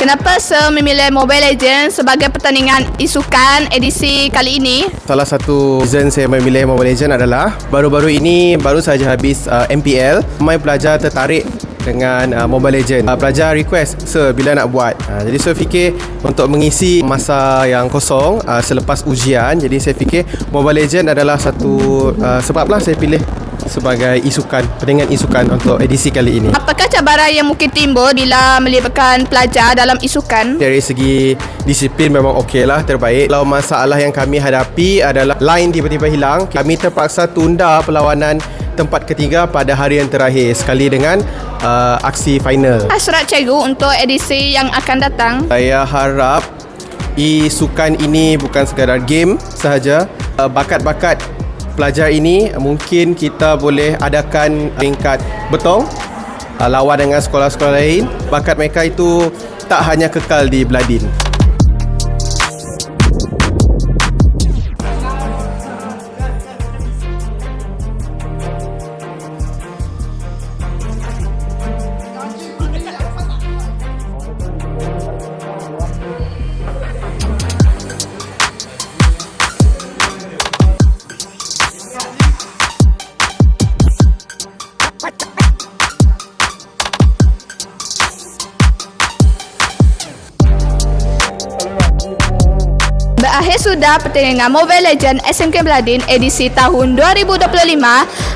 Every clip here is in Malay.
Kenapa saya memilih Mobile Legends sebagai pertandingan isukan edisi kali ini? Salah satu reason saya memilih Mobile Legends adalah baru-baru ini baru saja habis uh, MPL. Ramai pelajar tertarik dengan uh, Mobile Legends. Uh, pelajar request, sir bila nak buat. Uh, jadi saya fikir untuk mengisi masa yang kosong uh, selepas ujian, jadi saya fikir Mobile Legends adalah satu uh, sebablah saya pilih sebagai isukan, pertandingan isukan untuk edisi kali ini. Apakah cabaran yang mungkin timbul bila melibatkan pelajar dalam isukan? Dari segi disiplin memang okey lah terbaik. Kalau masalah yang kami hadapi adalah line tiba-tiba hilang, kami terpaksa tunda perlawanan tempat ketiga pada hari yang terakhir sekali dengan uh, aksi final. Hasrat cikgu untuk edisi yang akan datang. Saya harap e-sukan ini bukan sekadar game sahaja. Uh, bakat-bakat pelajar ini mungkin kita boleh adakan peringkat betong uh, lawan dengan sekolah-sekolah lain. Bakat mereka itu tak hanya kekal di Bladin. Berakhir sudah pertandingan Mobile Legends SMK Bladin edisi tahun 2025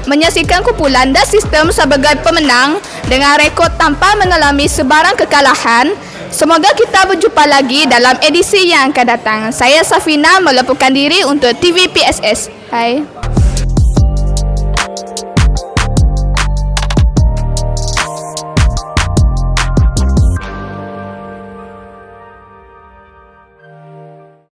menyaksikan kumpulan dan sistem sebagai pemenang dengan rekod tanpa mengalami sebarang kekalahan. Semoga kita berjumpa lagi dalam edisi yang akan datang. Saya Safina melepuhkan diri untuk TV PSS. Hai.